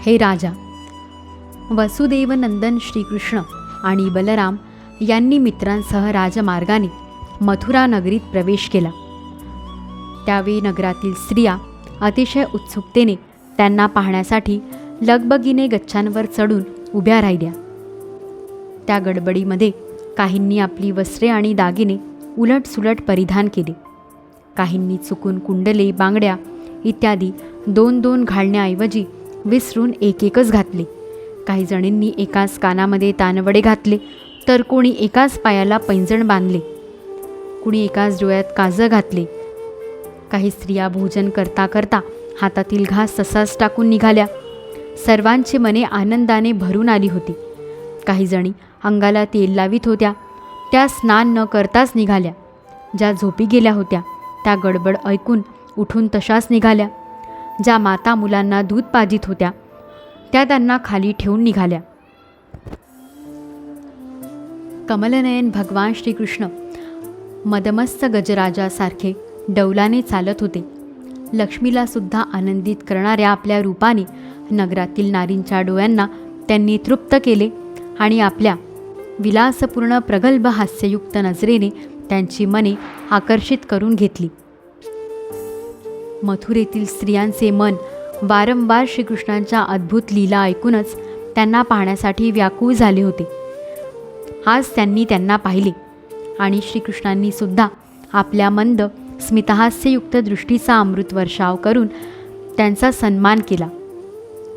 हे राजा वसुदेव नंदन श्रीकृष्ण आणि बलराम यांनी मित्रांसह राजमार्गाने मथुरा नगरीत प्रवेश केला. त्यावेळी नगरातील स्त्रिया अतिशय उत्सुकतेने त्यांना पाहण्यासाठी लगबगीने गच्छांवर चढून उभ्या राहिल्या. त्या गडबडीमध्ये काहींनी आपली वस्त्रे आणि दागिने उलटसुलट परिधान केले. काहींनी चुकून कुंडले बांगड्या इत्यादी दोन दोन घालण्याऐवजी विसरून एक एकच घातले. काही जणींनी एकाच कानामध्ये तानवडे घातले तर कोणी एकाच पायाला पैंजण बांधले. कुणी एकाच डोळ्यात काजं घातले. काही स्त्रिया भोजन करता करता हातातील घास तसाच टाकून निघाल्या. सर्वांची मने आनंदाने भरून आली होती. काही जणी अंगाला तेल लावित होत्या. त्या स्नान न करताच निघाल्या. ज्या झोपी गेल्या होत्या त्या गडबड ऐकून उठून तशाच निघाल्या. ज्या माता मुलांना दूध पाजित होत्या त्या त्यांना खाली ठेवून निघाल्या. कमलनयन भगवान श्रीकृष्ण मदमस्त गजराजासारखे डौलाने चालत होते. लक्ष्मीला सुद्धा आनंदित करणाऱ्या आपल्या रूपाने नगरातील नारींच्या डोळ्यांना त्यांनी तृप्त केले आणि आपल्या विलासपूर्ण प्रगल्भ हास्ययुक्त नजरेने त्यांची मने आकर्षित करून घेतली. मथुरेतील स्त्रियांचे मन वारंवार श्रीकृष्णांच्या अद्भुत लीला ऐकूनच त्यांना पाहण्यासाठी व्याकुळ झाले होते. आज त्यांनी त्यांना पाहिले आणि श्रीकृष्णांनी सुद्धा आपल्या मंद स्मितहास्ययुक्त दृष्टीचा अमृत वर्षाव करून त्यांचा सन्मान केला.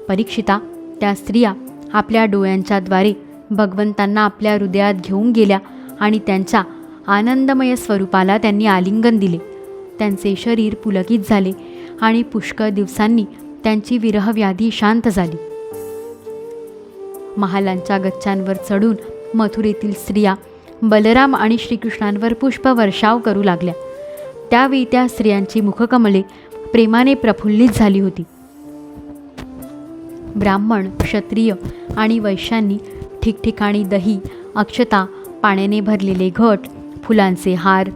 परीक्षिता त्या स्त्रिया आपल्या डोळ्यांच्याद्वारे भगवंतांना आपल्या हृदयात घेऊन गेल्या आणि त्यांच्या आनंदमय स्वरूपाला त्यांनी आलिंगन दिले. त्यांचे शरीर पुलकित झाले आणि पुष्कळ दिवसांनी त्यांची विरहव्याधी शांत झाली. महालांच्या गच्चांवर चढून मथुरेतील स्त्रिया बलराम आणि श्रीकृष्णांवर पुष्पवर्षाव करू लागल्या. त्यावेळी त्या स्त्रियांची मुखकमले प्रेमाने प्रफुल्लित झाली होती. ब्राह्मण क्षत्रिय आणि वैश्यांनी ठिकठिकाणी दही अक्षता पाण्याने भरलेले घट फुलांचे हार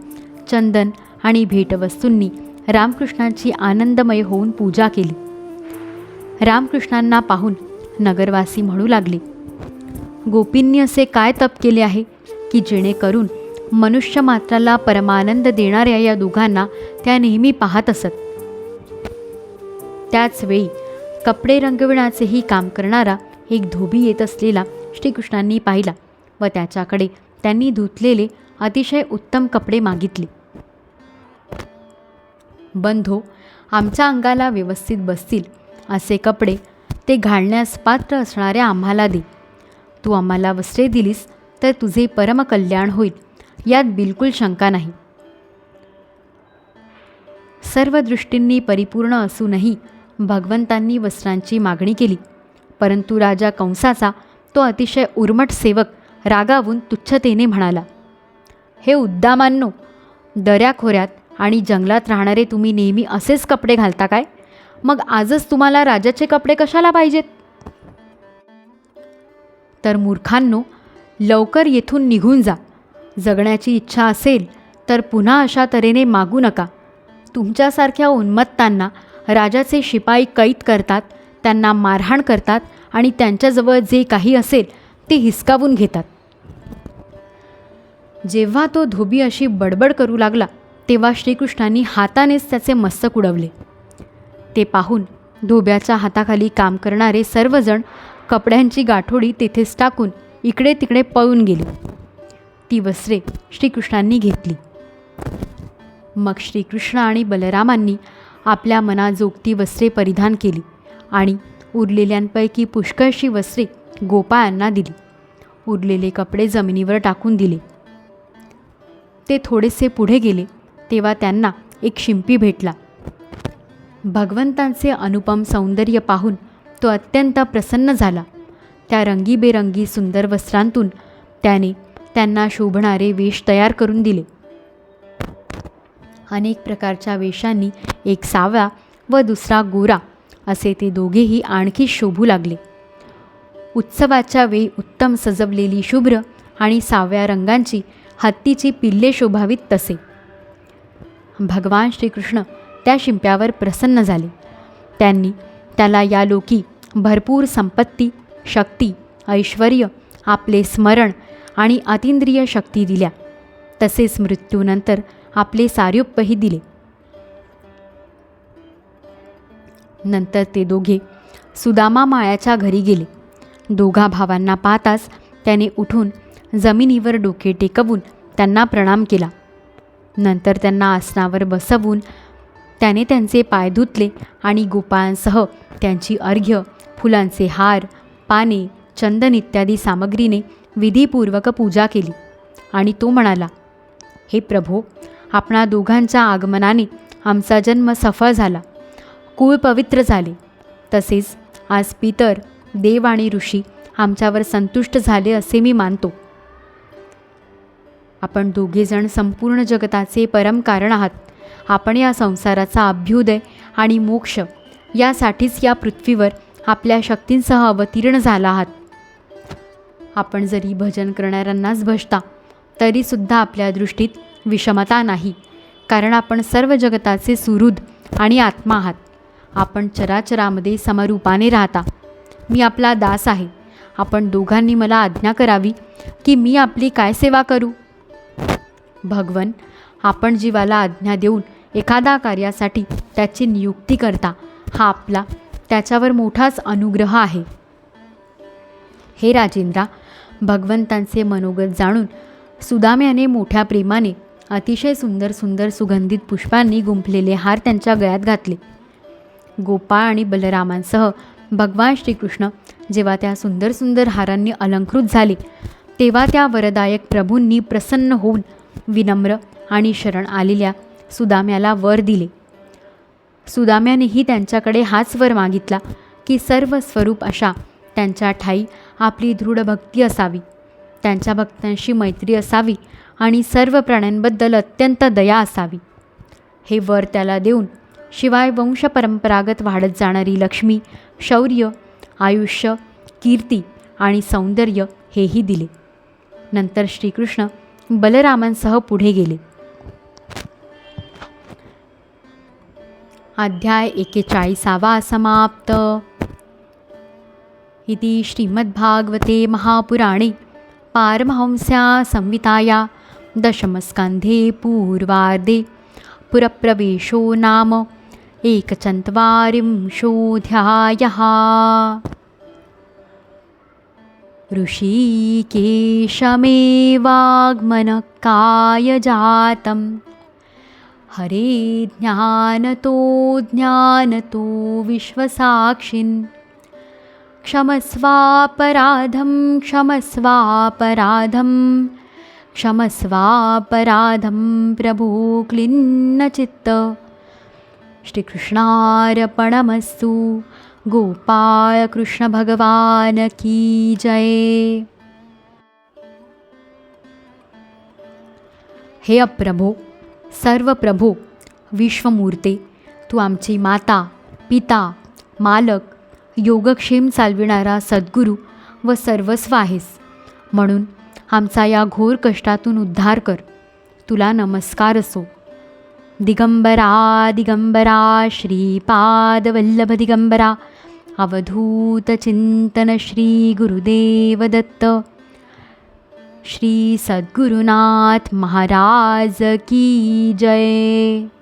चंदन आणि भेटवस्तूंनी रामकृष्णांची आनंदमय होऊन पूजा केली. रामकृष्णांना पाहून नगरवासी म्हणू लागले गोपींनी असे काय तप केले आहे की जेणेकरून मनुष्य मात्राला परमानंद देणाऱ्या या दोघांना त्या नेहमी पाहत असत? त्याचवेळी कपडे रंगविण्याचेही काम करणारा एक धोबी येत असलेला श्रीकृष्णांनी पाहिला व त्याच्याकडे त्यांनी धुतलेले अतिशय उत्तम कपडे मागितले. बंधो आमच्या अंगाला व्यवस्थित बसतील असे कपडे ते घालण्यास पात्र असणाऱ्या आम्हाला दे. तू आम्हाला वस्त्रे दिलीस तर तुझे परमकल्याण होईल यात बिलकुल शंका नाही. सर्व दृष्टींनी परिपूर्ण असूनही भगवंतांनी वस्त्रांची मागणी केली परंतु राजा कंसाचा तो अतिशय उर्मट सेवक रागावून तुच्छतेने म्हणाला हे उद्दामांनो दऱ्याखोऱ्यात आणि जंगलात राहणारे तुम्ही नेहमी असेच कपडे घालता काय? मग आजच तुम्हाला राजाचे कपडे कशाला पाहिजेत? तर मूर्खांनो लवकर येथून निघून जा. जगण्याची इच्छा असेल तर पुन्हा अशा तऱ्हेने मागू नका. तुमच्यासारख्या उन्मत्तांना राजाचे शिपाई कैद करतात त्यांना मारहाण करतात आणि त्यांच्याजवळ जे काही असेल ते हिसकावून घेतात. जेव्हा तो धोबी अशी बडबड करू लागला तेव्हा श्रीकृष्णांनी हातानेच त्याचे मस्तक उडवले. ते पाहून धोब्याच्या हाताखाली काम करणारे सर्वजण कपड्यांची गाठोडी तेथेच टाकून इकडे तिकडे पळून गेले. ती वस्त्रे श्रीकृष्णांनी घेतली. मग श्रीकृष्ण आणि बलरामांनी आपल्या मनाजोगती वस्त्रे परिधान केली आणि उरलेल्यांपैकी पुष्कळशी वस्त्रे गोपाळांना दिली. उरलेले कपडे जमिनीवर टाकून दिले. ते थोडेसे पुढे गेले. तेव्हा त्यांना एक शिंपी भेटला. भगवंतांचे अनुपम सौंदर्य पाहून तो अत्यंत प्रसन्न झाला. त्या रंगीबेरंगी सुंदर वस्त्रांतून त्याने त्यांना शोभणारे वेश तयार करून दिले. अनेक प्रकारच्या वेशांनी एक सावळा व दुसरा गोरा असे ते दोघेही आणखी शोभू लागले. उत्सवाच्या वेळी उत्तम सजवलेली शुभ्र आणि साव्या रंगांची हत्तीची पिल्ले शोभावीत तसे. भगवान श्रीकृष्ण त्या शिंप्यावर प्रसन्न झाले. त्यांनी त्याला या लोकी भरपूर संपत्ती शक्ती ऐश्वर आपले स्मरण आणि अतिंद्रिय शक्ती दिल्या. तसेच मृत्यूनंतर आपले सारूप्यही दिले. नंतर ते दोघे सुदामा माळ्याच्या घरी गेले. दोघा भावांना पाहताच त्याने उठून जमिनीवर डोके टेकवून त्यांना प्रणाम केला. नंतर त्यांना आसनावर बसवून त्याने त्यांचे पाय धुतले आणि गोपाळांसह त्यांची अर्घ्य फुलांचे हार पाने चंदन इत्यादी सामग्रीने विधीपूर्वक पूजा केली. आणि तो म्हणाला हे प्रभो आपणा दोघांच्या आगमनाने आमचा जन्म सफळ झाला. कुळ पवित्र झाले. तसेच आज पितर देव आणि ऋषी आमच्यावर संतुष्ट झाले असे मी मानतो. आपण दोघेजण संपूर्ण जगताचे परम कारण आहात. आपण या संसाराचा अभ्युदय आणि मोक्ष यासाठीच या पृथ्वीवर आपल्या शक्तींसह अवतीर्ण झाला आहात. आपण जरी भजन करणाऱ्यांनाच भजता तरीसुद्धा आपल्या दृष्टीत विषमता नाही कारण आपण सर्व जगताचे सुहृद आणि आत्मा आहात. आपण चराचरामध्ये समरूपाने राहता. मी आपला दास आहे. आपण दोघांनी मला आज्ञा करावी की मी आपली काय सेवा करू? भगवन आपण जीवाला आज्ञा देऊन एखादा कार्यासाठी त्याची नियुक्ती करता. हा आपला त्याच्यावर मोठाच अनुग्रह आहे. हे राजेंद्रा भगवंतांचे मनोगत जाणून सुदाम्याने मोठ्या प्रेमाने अतिशय सुंदर सुंदर सुगंधित पुष्पांनी गुंफलेले हार त्यांच्या गळ्यात घातले. गोपाळ आणि बलरामांसह भगवान श्रीकृष्ण जेव्हा त्या सुंदर सुंदर हारांनी अलंकृत झाले तेव्हा त्या वरदायक प्रभूंनी प्रसन्न होऊन विनम्र आणि शरण आलेल्या सुदाम्याला वर दिले. सुदाम्यानेही त्यांच्याकडे हाच वर मागितला की सर्व स्वरूप अशा त्यांच्या ठाई आपली दृढ भक्ती असावी. त्यांच्या भक्तांशी मैत्री असावी आणि सर्व प्राण्यांबद्दल अत्यंत दया असावी. हे वर त्याला देऊन शिवाय वंशपरंपरागत वाढत जाणारी लक्ष्मी शौर्य आयुष्य कीर्ती आणि सौंदर्य हेही दिले. नंतर श्रीकृष्ण बलरामांसह पुढे गेले. अध्याय एकेचाळीसावा समाप्त. इति श्रीमद्भागवते महापुराणे पारमहंस्या संविताया दशमस्कन्धे पूर्वार्धे पुरप्रवेशो नाम एकचत्वारिंशोऽध्यायः। ऋषिकेशमेवाग्मनकायजातं हरे ज्ञानतो ज्ञानतो विश्वसाक्षिन्। क्षमस्वापराधं क्षमस्वापराधं। क्षमस्वापराधं प्रभो क्लिन्नचित्त श्रीकृष्णार्पणमस्तु गोपाळ कृष्ण भगवान की जय. हे अप्रभो सर्व प्रभो विश्वमूर्ते तू आमची माता पिता मालक योगक्षेम चालविणारा सद्गुरू व सर्वस्व आहेस. म्हणून आमचा या घोर कष्टातून उद्धार कर. तुला नमस्कार असो. दिगंबरा दिगंबरा श्रीपादवल्लभ दिगंबरा अवधूतचिन्तनश्रीगुरुदेवदत्त। श्रीसद्गुरुनाथमहाराज की जय।